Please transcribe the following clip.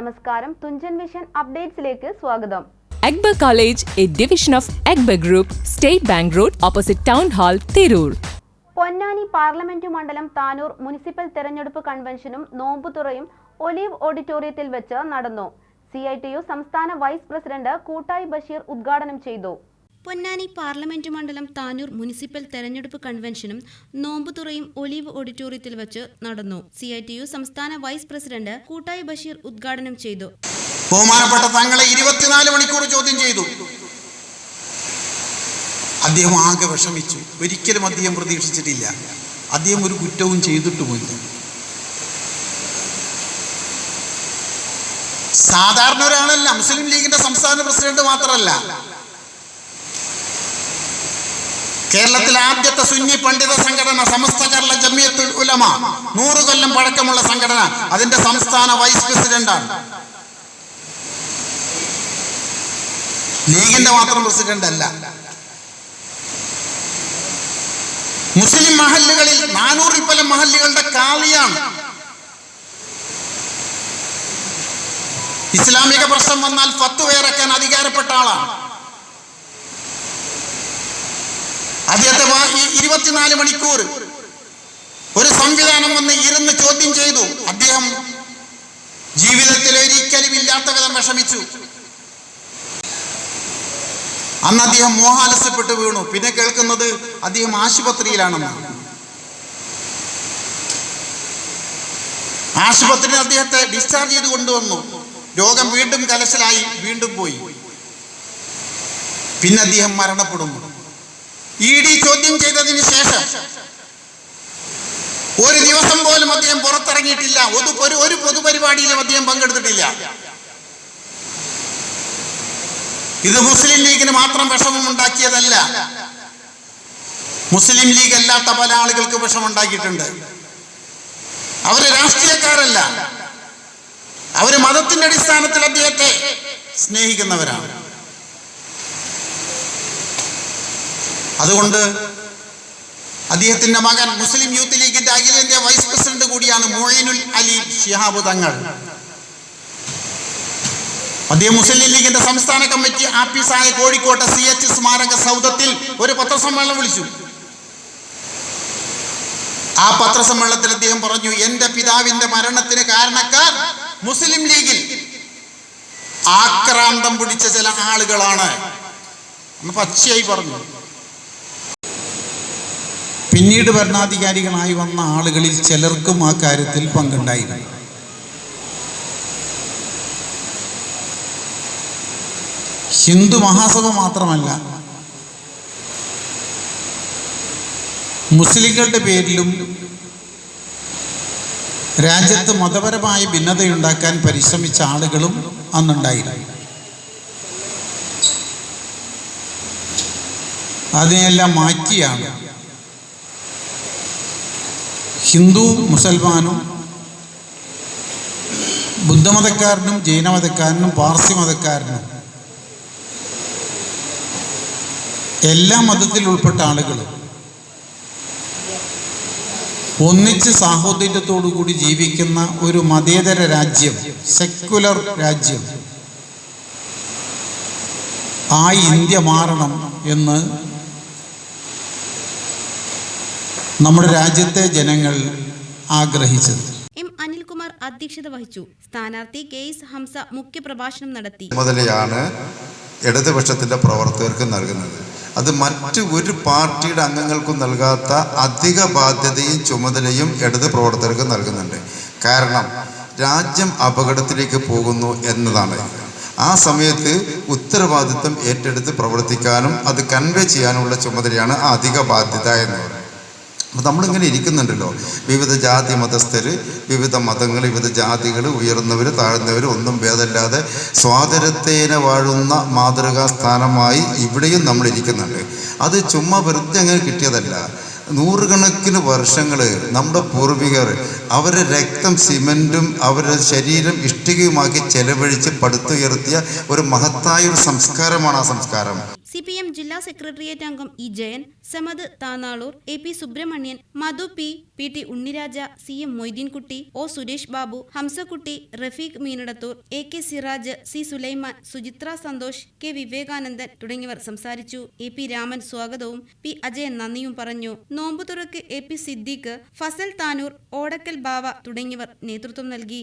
നമസ്കാരം. തുഞ്ചൻ വിഷൻ അപ്ഡേറ്റ്സിലേക്ക് സ്വാഗതം. Akbar college A division of Akbar group state bank road opposite town hall Tirur. Ponnani parliament മണ്ഡലം Tanur municipal തെരഞ്ഞെടുപ്പ് കൺവെൻഷനും നോമ്പുതുറയും olive ഓഡിറ്റോറിയത്തിൽ വെച്ച് നടന്നു. സി ഐ ടി യു സംസ്ഥാന വൈസ് പ്രസിഡന്റ് കൂട്ടായി ബഷീർ ഉദ്ഘാടനം ചെയ്തു. പൊന്നാനി പാർലമെന്റ് മണ്ഡലം താനൂർ മുനിസിപ്പൽ തെരഞ്ഞെടുപ്പ് കൺവെൻഷനും നോമ്പുതുറയും ഒലിവ് ഓഡിറ്റോറിയത്തിൽ വെച്ച് നടന്നു. സി ഐ ടി യു സംസ്ഥാന വൈസ് പ്രസിഡന്റ് കൂട്ടായി ബഷീർ ഉദ്ഘാടനം ചെയ്തു. ബഹുമാനപ്പെട്ട തങ്ങളെ ഇരുപത്തിനാല് മണിക്കൂർ ചോദ്യം ചെയ്തു. അദ്ദേഹം ആകെ വിഷമിച്ചു. ഒരിക്കലും അദ്ദേഹം പ്രതീക്ഷിച്ചിട്ടില്ല. അദ്ദേഹം ഒരു കുറ്റവും ചെയ്തിട്ടുമില്ല. സാധാരണ ഒരാളല്ല. മുസ്ലിം ലീഗിന്റെ സംസ്ഥാന പ്രസിഡന്റ് മാത്രമല്ല. കേരളത്തിലെ ആദ്യത്തെ സുന്നി പണ്ഡിത സംഘടന സമസ്ത കേരള ജമിയത്ത് ഉലമ. നൂറ് കൊല്ലം പഴക്കമുള്ള സംഘടന. അതിന്റെ സംസ്ഥാന വൈസ് പ്രസിഡന്റാണ്. ലീഗിന്റെ മാത്രം പ്രസിഡന്റ് അല്ല മുസ്ലിം മഹല്ലുകളിൽ നാനൂറിൽ പല മഹല്ലുകളുടെ കാളിയാണ്. ഇസ്ലാമിക പ്രശ്നം വന്നാൽ ഫത്വ അധികാരപ്പെട്ട ആളാണ്. അദ്ദേഹത്തെ ഇരുപത്തിനാല് മണിക്കൂർ ഒരു സംവിധാനം വന്ന് ഇരുന്ന് ചോദ്യം ചെയ്തു. അദ്ദേഹം ജീവിതത്തിൽ ഒരിക്കലും ഇല്ലാത്ത വിധം വിഷമിച്ചു. അന്ന് അദ്ദേഹം മോഹാലസ്യപ്പെട്ട് വീണു. പിന്നെ കേൾക്കുന്നത് അദ്ദേഹം ആശുപത്രിയിലാണെന്ന്. ആശുപത്രിയിൽ അദ്ദേഹത്തെ ഡിസ്ചാർജ് ചെയ്ത് കൊണ്ടുവന്നു. രോഗം വീണ്ടും കലശലായി വീണ്ടും പോയി. പിന്നെ അദ്ദേഹം മരണപ്പെടുന്നു. ഇ ഡി ചോദ്യം ചെയ്തതിന് ശേഷം ഒരു ദിവസം പോലും അദ്ദേഹം പുറത്തിറങ്ങിയിട്ടില്ല. ഒരു ഒരു- പൊതുപരിപാടിയിലും അദ്ദേഹം പങ്കെടുത്തിട്ടില്ല. ഇത് മുസ്ലിം ലീഗിന് മാത്രം വിഷമം ഉണ്ടാക്കിയതല്ല. മുസ്ലിം ലീഗ് അല്ലാത്ത പല ആളുകൾക്ക് വിഷമുണ്ടാക്കിയിട്ടുണ്ട് അവർ രാഷ്ട്രീയക്കാരല്ല. അവർ മതത്തിന്റെ അടിസ്ഥാനത്തിൽ അദ്ദേഹത്തെ സ്നേഹിക്കുന്നവരാണ്. അതുകൊണ്ട് അദ്ദേഹത്തിന്റെ മകൻ മുസ്ലിം യൂത്ത് ലീഗിന്റെ അഖിലേന്ത്യാ വൈസ് പ്രസിഡന്റ് കൂടിയാണ് മൊയ്നുൽ അലി ഷിഹാബ് തങ്ങൾ. അദ്ദേഹം മുസ്ലിം ലീഗിന്റെ സംസ്ഥാന കമ്മിറ്റി ആഫീസായ കോഴിക്കോട്ടെ സി എച്ച് സ്മാരക സൗധത്തിൽ ഒരു പത്രസമ്മേളനം വിളിച്ചു. ആ പത്രസമ്മേളനത്തിൽ അദ്ദേഹം പറഞ്ഞു എന്റെ പിതാവിന്റെ മരണത്തിന് കാരണക്കാർ മുസ്ലിം ലീഗിൽ ആക്രാന്തം പിടിച്ച ചില ആളുകളാണ്. പച്ചയായി പറഞ്ഞു. പിന്നീട് ഭരണാധികാരികളായി വന്ന ആളുകളിൽ ചിലർക്കും ആ കാര്യത്തിൽ പങ്കുണ്ടായിരുന്നു ഹിന്ദു മഹാസഭ മാത്രമല്ല മുസ്ലിങ്ങളുടെ പേരിലും രാജ്യത്ത് മതപരമായ ഭിന്നതയുണ്ടാക്കാൻ പരിശ്രമിച്ച ആളുകളും അന്നുണ്ടായിരുന്നു. അതിനെല്ലാം മാറ്റിയാണ് ഹിന്ദു മുസൽമാനും ബുദ്ധമതക്കാരനും ജൈനമതക്കാരനും പാർസി മതക്കാരനും എല്ലാ മതത്തിൽ ഉൾപ്പെട്ട ആളുകളും ഒന്നിച്ച് സാഹോദര്യത്തോടു കൂടി ജീവിക്കുന്ന ഒരു മതേതര രാജ്യം സെക്യുലർ രാജ്യം ആ ഇന്ത്യ മാറണം എന്ന് നമ്മുടെ രാജ്യത്തെ ജനങ്ങൾ ആഗ്രഹിച്ചത്. എം അനിൽകുമാർ അധ്യക്ഷത വഹിച്ചു. സ്ഥാനാർത്ഥി കെ എസ് ഹംസ മുഖ്യപ്രഭാഷണം നടത്തി. ചുമതലയാണ് ഇടതുപക്ഷത്തിന്റെ പ്രവർത്തകർക്ക് നൽകുന്നത്. അത് മറ്റു ഒരു പാർട്ടിയുടെ അംഗങ്ങൾക്കും നൽകാത്ത അധിക ബാധ്യതയും ചുമതലയും ഇടത് പ്രവർത്തകർക്ക് നൽകുന്നുണ്ട്. കാരണം രാജ്യം അപകടത്തിലേക്ക് പോകുന്നു എന്നതാണ്. ആ സമയത്ത് ഉത്തരവാദിത്വം ഏറ്റെടുത്ത് പ്രവർത്തിക്കാനും അത് കൺവേ ചെയ്യാനുമുള്ള ചുമതലയാണ് അധിക ബാധ്യത എന്ന് അപ്പോൾ നമ്മളിങ്ങനെ ഇരിക്കുന്നുണ്ടല്ലോ. വിവിധ ജാതി മതസ്ഥർ വിവിധ മതങ്ങൾ വിവിധ ജാതികൾ ഉയർന്നവർ താഴ്ന്നവർ ഒന്നും ഭേദമില്ലാതെ സ്വാതന്ത്ര്യത്തേനെ വാഴുന്ന മാതൃകാ സ്ഥാനമായി ഇവിടെയും നമ്മൾ ഇരിക്കുന്നുണ്ട്. അത് ചുമ്മാ വെറുതെ അങ്ങനെ കിട്ടിയതല്ല. നൂറുകണക്കിന് വർഷങ്ങൾ നമ്മുടെ പൂർവികർ അവരുടെ രക്തം സിമന്റും അവരുടെ ശരീരം ഇഷ്ടികയുമാക്കി ചെലവഴിച്ച് പടുത്തുയർത്തിയ ഒരു മഹത്തായ ഒരു സംസ്കാരമാണ് ആ സംസ്കാരം. സി പി എം ജില്ലാ സെക്രട്ടേറിയറ്റ് അംഗം E Jayan Samad Tanalur A P Subramanian Madhu P P T Unniraja C M Moideenkutty O Suresh Babu Hamzakutty Rafeeq Meenadathur A K Siraj C Sulaiman Suchitra Santhosh K Vivekanandan തുടങ്ങിയവർ സംസാരിച്ചു. A P Raman സ്വാഗതവും P Ajayan നന്ദിയും പറഞ്ഞു. നോമ്പുതുറക്ക് A P Siddique Fasal Tanur Odakkal Bava തുടങ്ങിയവർ നേതൃത്വം നൽകി.